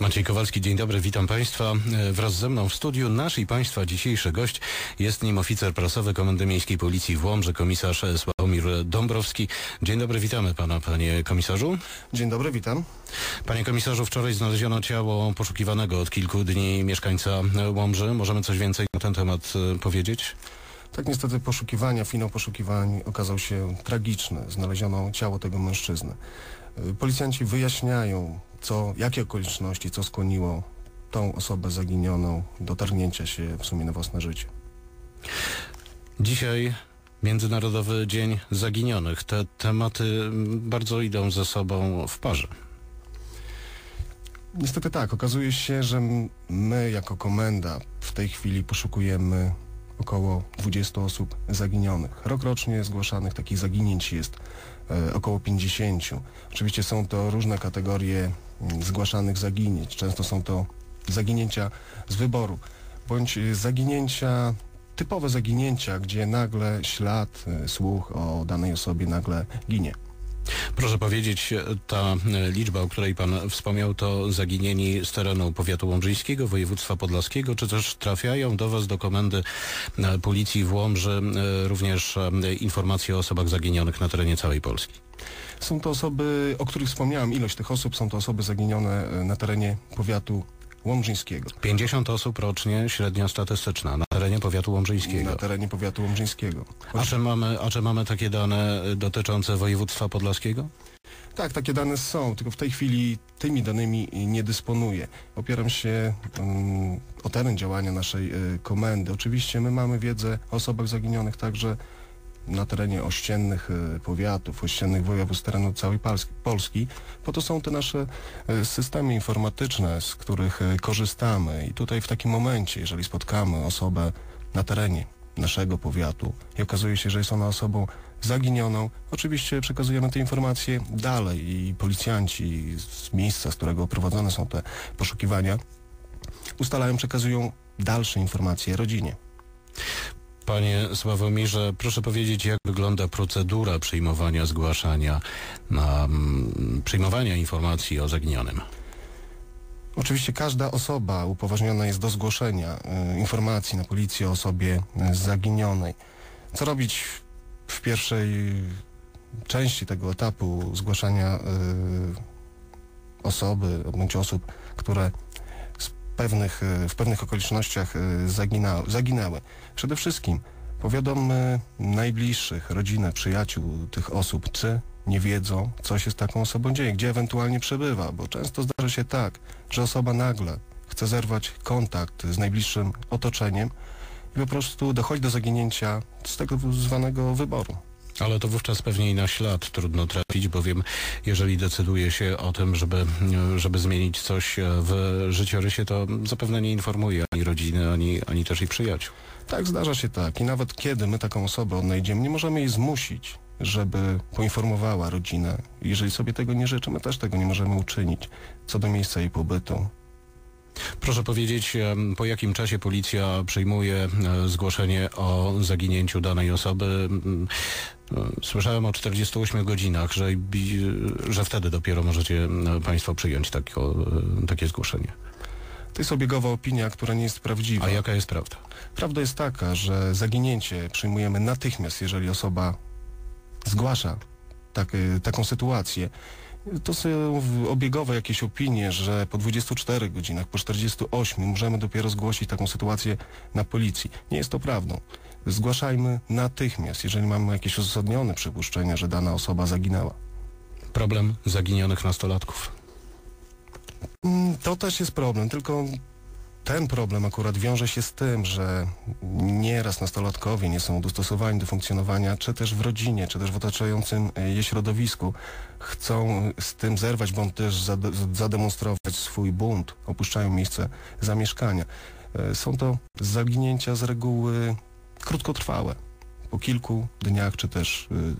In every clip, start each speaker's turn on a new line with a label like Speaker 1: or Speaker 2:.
Speaker 1: Maciej Kowalski, dzień dobry, witam Państwa. E, Wraz ze mną w studiu nasz i Państwa dzisiejszy gość jest nim oficer prasowy Komendy Miejskiej Policji w Łomży, komisarz Sławomir Dąbrowski. Dzień dobry, witamy Pana, Panie Komisarzu.
Speaker 2: Dzień dobry, witam.
Speaker 1: Panie Komisarzu, wczoraj znaleziono ciało poszukiwanego od kilku dni mieszkańca Łomży. Możemy coś więcej na ten temat e, powiedzieć?
Speaker 2: Tak niestety poszukiwania, finał poszukiwań okazał się tragiczny. Znaleziono ciało tego mężczyzny. Y, Policjanci wyjaśniają, co, jakie okoliczności, co skłoniło tą osobę zaginioną do targnięcia się w sumie na własne życie.
Speaker 1: Dzisiaj Międzynarodowy Dzień Zaginionych. Te tematy bardzo idą ze sobą w parze.
Speaker 2: Niestety tak, okazuje się, że my jako komenda w tej chwili poszukujemy około 20 osób zaginionych. Rokrocznie zgłaszanych takich zaginięć jest e, około 50. Oczywiście są to różne kategorie mm, zgłaszanych zaginięć. Często są to zaginięcia z wyboru, bądź e, zaginięcia, typowe zaginięcia, gdzie nagle ślad, e, słuch o danej osobie nagle ginie.
Speaker 1: Proszę powiedzieć, ta e, liczba, o której Pan wspomniał, to zaginieni z terenu powiatu łomżyńskiego, województwa podlaskiego, czy też trafiają do Was, do komendy e, policji w Łomży e, również e, informacje o osobach zaginionych na terenie całej Polski?
Speaker 2: Są to osoby, o których wspomniałem, ilość tych osób, są to osoby zaginione e, na terenie powiatu łomżyńskiego.
Speaker 1: 50 osób rocznie, średnia statystyczna na terenie powiatu łomżyńskiego.
Speaker 2: Na terenie powiatu łomżyńskiego.
Speaker 1: A czy, mamy, a czy mamy takie dane dotyczące województwa podlaskiego?
Speaker 2: Tak, takie dane są, tylko w tej chwili tymi danymi nie dysponuję. Opieram się mm, o teren działania naszej y, komendy. Oczywiście my mamy wiedzę o osobach zaginionych także na terenie ościennych y, powiatów, ościennych województw terenu całej Polski. Po to są te nasze y, systemy informatyczne, z których y, korzystamy. I tutaj w takim momencie, jeżeli spotkamy osobę na terenie naszego powiatu i okazuje się, że jest ona osobą zaginioną. Oczywiście przekazujemy te informacje dalej i policjanci z miejsca, z którego prowadzone są te poszukiwania, ustalają, przekazują dalsze informacje rodzinie.
Speaker 1: Panie Sławomirze, proszę powiedzieć, jak wygląda procedura przyjmowania, zgłaszania, na, mm, przyjmowania informacji o zaginionym?
Speaker 2: Oczywiście każda osoba upoważniona jest do zgłoszenia y, informacji na policję o osobie y, zaginionej. Co robić w pierwszej części tego etapu zgłaszania y, osoby bądź osób, które pewnych, y, w pewnych okolicznościach y, zagina, zaginęły? Przede wszystkim powiadomy najbliższych, rodzinę, przyjaciół tych osób, czy nie wiedzą, co się z taką osobą dzieje, gdzie ewentualnie przebywa, bo często zdarza się tak, że osoba nagle chce zerwać kontakt z najbliższym otoczeniem i po prostu dochodzi do zaginięcia z tego zwanego wyboru.
Speaker 1: Ale to wówczas pewnie i na ślad trudno trafić, bowiem jeżeli decyduje się o tym, żeby, żeby zmienić coś e, w życiorysie, to zapewne nie informuje ani rodziny, ani, ani też i przyjaciół.
Speaker 2: Tak, zdarza się tak. I nawet kiedy my taką osobę odnajdziemy, nie możemy jej zmusić, żeby poinformowała rodzinę. Jeżeli sobie tego nie życzy, my też tego nie możemy uczynić co do miejsca jej pobytu.
Speaker 1: Proszę powiedzieć, po jakim czasie policja przyjmuje e, zgłoszenie o zaginięciu danej osoby? Mm, e, Słyszałem o 48 godzinach, że, że wtedy dopiero możecie Państwo przyjąć tako, e, takie zgłoszenie.
Speaker 2: To jest obiegowa opinia, która nie jest prawdziwa.
Speaker 1: A jaka jest prawda?
Speaker 2: Prawda jest taka, że zaginięcie przyjmujemy natychmiast, jeżeli osoba zgłasza tak, taką sytuację. To są obiegowe jakieś opinie, że po 24 godzinach, po 48 możemy dopiero zgłosić taką sytuację na policji. Nie jest to prawdą. Zgłaszajmy natychmiast, jeżeli mamy jakieś uzasadnione przypuszczenia, że dana osoba zaginęła.
Speaker 1: Problem zaginionych nastolatków.
Speaker 2: Mm, To też jest problem, tylko ten problem akurat wiąże się z tym, że nieraz nastolatkowie nie są dostosowani do funkcjonowania, czy też w rodzinie, czy też w otaczającym e, je środowisku. Chcą z tym zerwać, bądź też zade- zademonstrować swój bunt, opuszczają miejsce zamieszkania. E, Są to zaginięcia z reguły krótkotrwałe. Po kilku dniach, czy też y,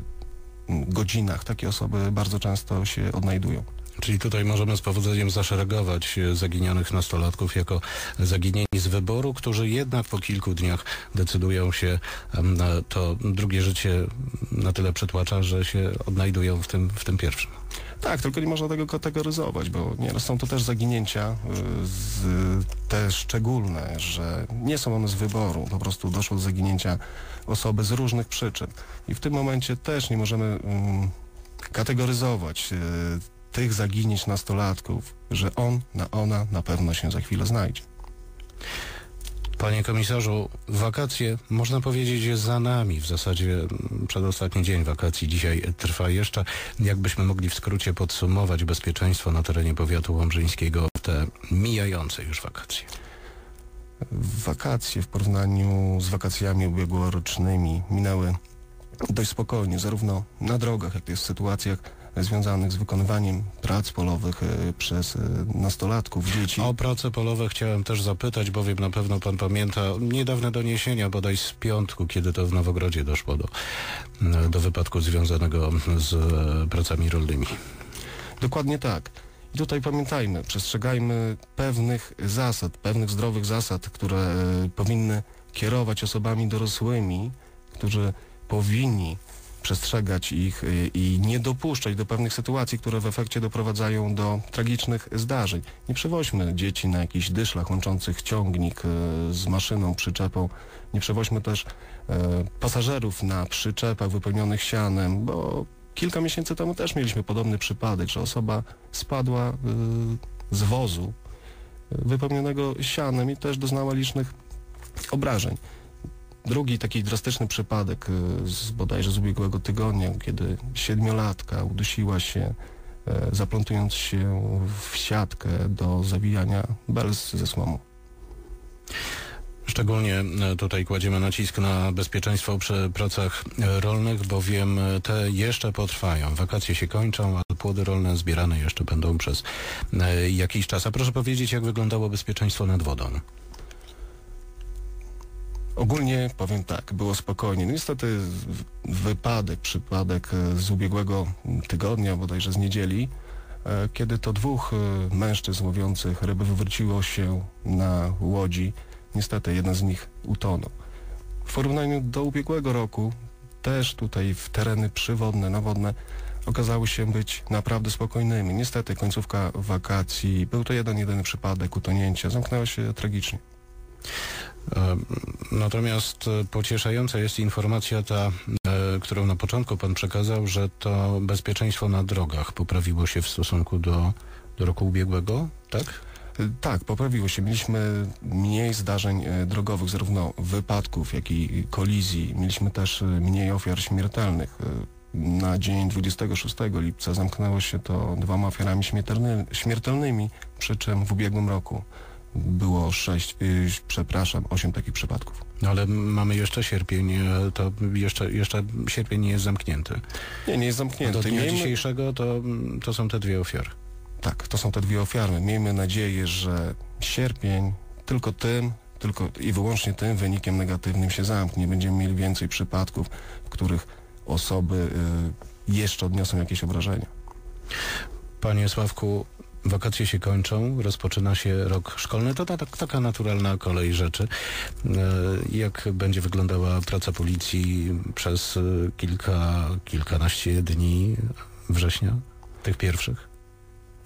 Speaker 2: godzinach takie osoby bardzo często się odnajdują.
Speaker 1: Czyli tutaj możemy z powodzeniem zaszeregować e, zaginionych nastolatków jako zaginieni z wyboru, którzy jednak po kilku dniach decydują się na to drugie życie na tyle przytłacza, że się odnajdują w tym, w tym pierwszym.
Speaker 2: Tak, tylko nie można tego kategoryzować, bo nie, są to też zaginięcia y, z, te szczególne, że nie są one z wyboru, po prostu doszło do zaginięcia osoby z różnych przyczyn. I w tym momencie też nie możemy mm, kategoryzować y, tych zaginięć nastolatków, że on, na ona na pewno się za chwilę znajdzie.
Speaker 1: Panie komisarzu, wakacje można powiedzieć jest za nami. W zasadzie mm, przedostatni dzień wakacji dzisiaj trwa jeszcze. Jakbyśmy mogli w skrócie podsumować bezpieczeństwo na terenie powiatu łomżyńskiego w te mijające już wakacje?
Speaker 2: Wakacje w porównaniu z wakacjami ubiegłorocznymi minęły dość spokojnie, zarówno na drogach, jak i w sytuacjach związanych z wykonywaniem prac polowych e, przez e, nastolatków, dzieci.
Speaker 1: O prace polowe chciałem też zapytać, bowiem na pewno pan pamięta niedawne doniesienia, bodaj z piątku, kiedy to w Nowogrodzie doszło do, do wypadku związanego z e, pracami rolnymi.
Speaker 2: Dokładnie tak. I tutaj pamiętajmy, przestrzegajmy pewnych zasad, pewnych zdrowych zasad, które e, powinny kierować osobami dorosłymi, którzy powinni przestrzegać ich y, i nie dopuszczać do pewnych sytuacji, które w efekcie doprowadzają do tragicznych zdarzeń. Nie przewoźmy dzieci na jakichś dyszlach łączących ciągnik y, z maszyną, przyczepą. Nie przewoźmy też y, pasażerów na przyczepach wypełnionych sianem, bo kilka miesięcy temu też mieliśmy podobny przypadek, że osoba spadła z wozu wypełnionego sianem i też doznała licznych obrażeń. Drugi taki drastyczny przypadek y, z bodajże z ubiegłego tygodnia, kiedy siedmiolatka udusiła się, e, zaplątując się w siatkę do zawijania bels ze słomu.
Speaker 1: Szczególnie e, tutaj kładziemy nacisk na bezpieczeństwo przy pracach e, rolnych, bowiem te jeszcze potrwają. Wakacje się kończą, a płody rolne zbierane jeszcze będą przez jakiś czas. A proszę powiedzieć, jak wyglądało bezpieczeństwo nad wodą?
Speaker 2: Ogólnie powiem tak, było spokojnie. No niestety wypadek, przypadek e, z ubiegłego tygodnia, bodajże z niedzieli, e, kiedy to dwóch e, mężczyzn łowiących ryby wywróciło się na łodzi. Niestety jeden z nich utonął. W porównaniu do ubiegłego roku też tutaj w tereny przywodne, nawodne okazały się być naprawdę spokojnymi. Niestety końcówka wakacji, był to jeden, jedyny przypadek utonięcia, zamknęła się tragicznie.
Speaker 1: E, natomiast e, pocieszająca jest informacja ta, e, którą na początku pan przekazał, że to bezpieczeństwo na drogach poprawiło się w stosunku do, do roku ubiegłego, tak?
Speaker 2: Tak, poprawiło się. Mieliśmy mniej zdarzeń drogowych, zarówno wypadków, jak i kolizji. Mieliśmy też mniej ofiar śmiertelnych. Na dzień 26 lipca zamknęło się to dwoma ofiarami śmiertelnymi, przy czym w ubiegłym roku było sześć, yy, przepraszam, osiem takich przypadków.
Speaker 1: No ale mamy jeszcze sierpień, e, to jeszcze, jeszcze sierpień nie jest zamknięty.
Speaker 2: Nie, nie jest zamknięty.
Speaker 1: Do dnia Miejmy... dzisiejszego to, to są te dwie ofiary.
Speaker 2: Tak, to są te dwie ofiary. Miejmy nadzieję, że sierpień tylko tym, tylko i wyłącznie tym wynikiem negatywnym się zamknie. Będziemy mieli więcej przypadków, w których osoby y, jeszcze odniosą jakieś obrażenia.
Speaker 1: Panie Sławku, wakacje się kończą, rozpoczyna się rok szkolny. To tak, taka naturalna kolej rzeczy. E, jak będzie wyglądała praca policji przez e, kilka, kilkanaście dni września, tych pierwszych?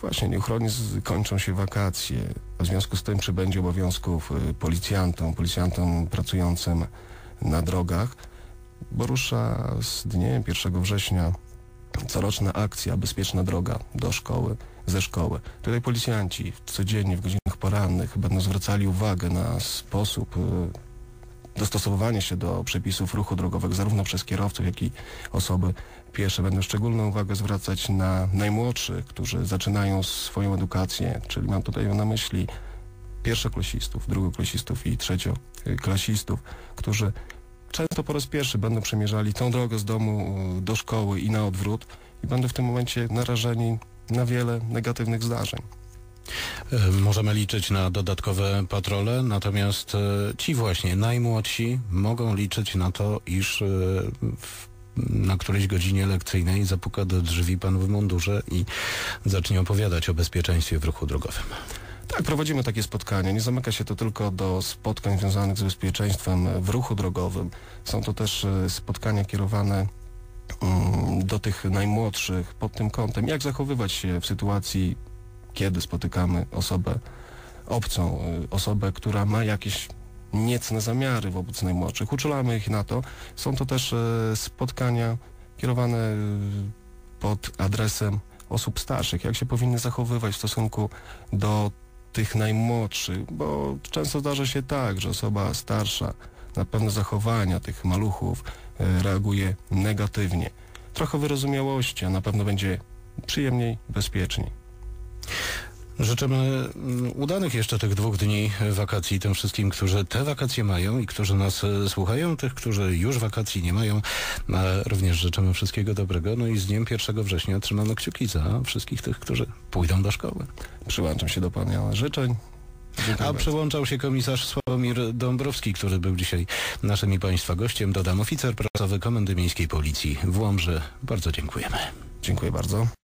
Speaker 2: Właśnie, nieuchronnie kończą się wakacje. W związku z tym przybędzie obowiązków e, policjantom, policjantom pracującym na drogach, bo rusza z dniem 1 września coroczna akcja Bezpieczna Droga do szkoły ze szkoły. Tutaj policjanci codziennie w godzinach porannych będą zwracali uwagę na sposób y, dostosowywania się do przepisów ruchu drogowego zarówno przez kierowców, jak i osoby piesze. Będą szczególną uwagę zwracać na najmłodszych, którzy zaczynają swoją edukację, czyli mam tutaj na myśli pierwszoklasistów, drugoklasistów i trzecioklasistów, którzy często po raz pierwszy będą przemierzali tą drogę z domu y, do szkoły i na odwrót i będą w tym momencie narażeni na wiele negatywnych zdarzeń.
Speaker 1: E, możemy liczyć na dodatkowe patrole, natomiast e, ci właśnie najmłodsi mogą liczyć na to, iż e, na którejś godzinie lekcyjnej zapuka do drzwi pan w mundurze i zacznie opowiadać o bezpieczeństwie w ruchu drogowym.
Speaker 2: Tak, prowadzimy takie spotkania. Nie zamyka się to tylko do spotkań związanych z bezpieczeństwem w ruchu drogowym. Są to też spotkania kierowane do tych najmłodszych pod tym kątem, jak zachowywać się w sytuacji, kiedy spotykamy osobę obcą, e, osobę, która ma jakieś niecne zamiary wobec najmłodszych. Uczulamy ich na to. Są to też e, spotkania kierowane e, pod adresem osób starszych, jak się powinny zachowywać w stosunku do tych najmłodszych, bo często zdarza się tak, że osoba starsza na pewne zachowania tych maluchów e, reaguje negatywnie. Trochę wyrozumiałości, a na pewno będzie przyjemniej, bezpieczniej.
Speaker 1: Życzymy mm, udanych jeszcze tych dwóch dni wakacji tym wszystkim, którzy te wakacje mają i którzy nas e, słuchają, tych, którzy już wakacji nie mają. Również życzymy wszystkiego dobrego. No i z dniem 1 września trzymamy kciuki za wszystkich tych, którzy pójdą do szkoły.
Speaker 2: Przyłączam się do Pana życzeń. Dziękuję
Speaker 1: A
Speaker 2: bardzo.
Speaker 1: przyłączał się komisarz Sławomir Dąbrowski, który był dzisiaj naszym i Państwa gościem. Dodam oficer prasowy Komendy Miejskiej Policji w Łomży. Bardzo dziękujemy.
Speaker 2: Dziękuję bardzo.